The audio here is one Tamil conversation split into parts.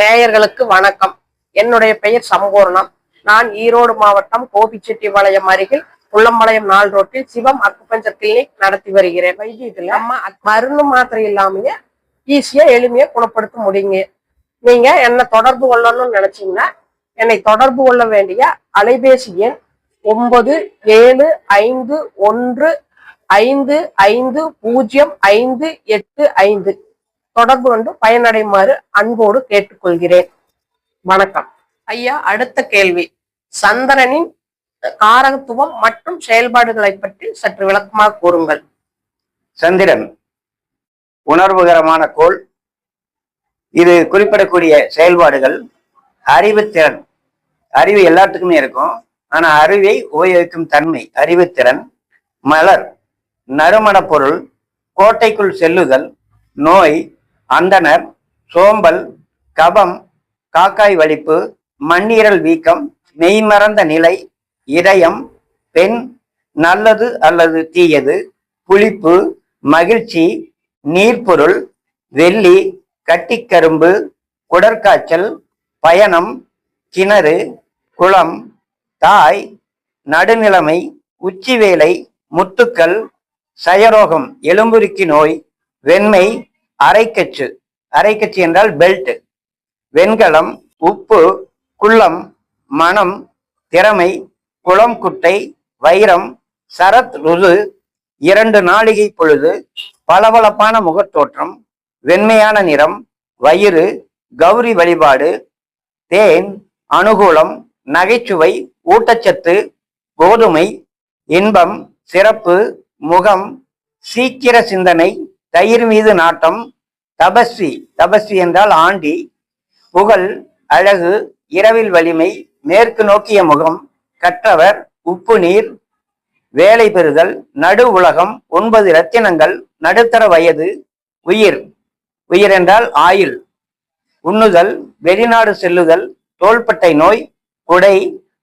நேயர்களுக்கு வணக்கம். என்னுடைய பெயர் சம்பூர்ணம். நான் ஈரோடு மாவட்டம் கோபிச்செட்டிபாளையம் அருகில் புள்ளம்பாளையம் நாள் ரோட்டில் சிவம் அக்குபஞ்சர் கிளினிக் நடத்தி வருகிறேன். வைத்தியத்துல நம்ம மருந்து மாத்திரை இல்லாமயே ஈஸியா எளிமையா குணப்படுத்த முடியுங்க. நீங்க என்ன தொடர்பு கொள்ளணும்னு நினைச்சீங்கன்னா என்னை தொடர்பு கொள்ள வேண்டிய அலைபேசி எண் ஒன்பது ஏழு ஐந்து ஒன்று ஐந்து ஐந்து பூஜ்ஜியம் ஐந்து எட்டு ஐந்து. தொடர்பு கொண்டு பயனடைமாறு அன்போடு கேட்டுக்கொள்கிறேன். வணக்கம். ஐயா அடுத்த கேள்வி. சந்திரனின் காரகத்துவம் மற்றும் செயல்பாடுகளை பற்றி சற்று விளக்கமாக கூறுங்கள். சந்திரன் உணர்வுகரமான கோள். இது குறிப்பிடக்கூடிய செயல்பாடுகள். அறிவுத்திறன் அறிவு எல்லாத்துக்குமே இருக்கும். ஆனா அறிவை உபயோகிக்கும் தன்மை அறிவுத்திறன் மலர் நறுமண பொருள். கோட்டைக்குள் செல்லுதல். நோய் அந்தணர் சோம்பல் கபம் காக்காய் வலிப்பு மண்ணீரல் வீக்கம் மெய்மறந்த நிலை இதயம் பெண் நல்லது அல்லது தீயது புளிப்பு மகிழ்ச்சி நீர்ப்பொருள் வெள்ளி கட்டிக்கரும்பு குடற்காய்ச்சல் பயணம் கிணறு குளம் தாய் நடுநிலைமை உச்சிவேலை முத்துக்கள் சயரோகம் எலும்புருக்கி நோய் வெண்மை அரைக்கச்சு. அரைக்கச்சு என்றால் பெல்ட் வெண்கலம் உப்பு குள்ளம் மனம் திறமை குளம் குட்டை வைரம் சரத் ருது இரண்டு நாளிகை பொழுது பளபளப்பான முகத்தோற்றம் வெண்மையான நிறம் வயிறு கௌரி வழிபாடு தேன் அனுகூலம் நகைச்சுவை ஊட்டச்சத்து கோதுமை இன்பம் சிறப்பு முகம் சீக்கிர சிந்தனை தயிர் மீது நாட்டம் தபஸ்வி தபஸ்வி என்றால் ஆண்டி புகழ் அழகு இரவில் வலிமை மேற்கு நோக்கிய முகம் கற்றவர் உப்பு நீர் வேலை பெறுதல் நடு உலகம் ஒன்பது ரத்தினங்கள் நடுத்தர வயது உயிர். உயிர் என்றால் ஆயுள். உண்ணுதல் வெளிநாடு செல்லுதல் தோள்பட்டை நோய் குடை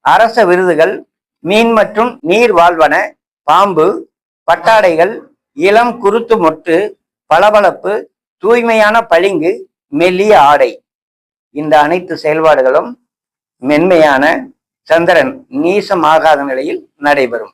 அரச விருதுகள் மீன் மற்றும் நீர் வாழ்வன பாம்பு பட்டாடைகள் இளம் குருத்து மொட்டு பளபளப்பு தூய்மையான பளிங்கு மெல்லிய ஆடை. இந்த அனைத்து செயல்பாடுகளும் மென்மையான சந்திரன் நீசமாகாத நிலையில் நடைபெறும்.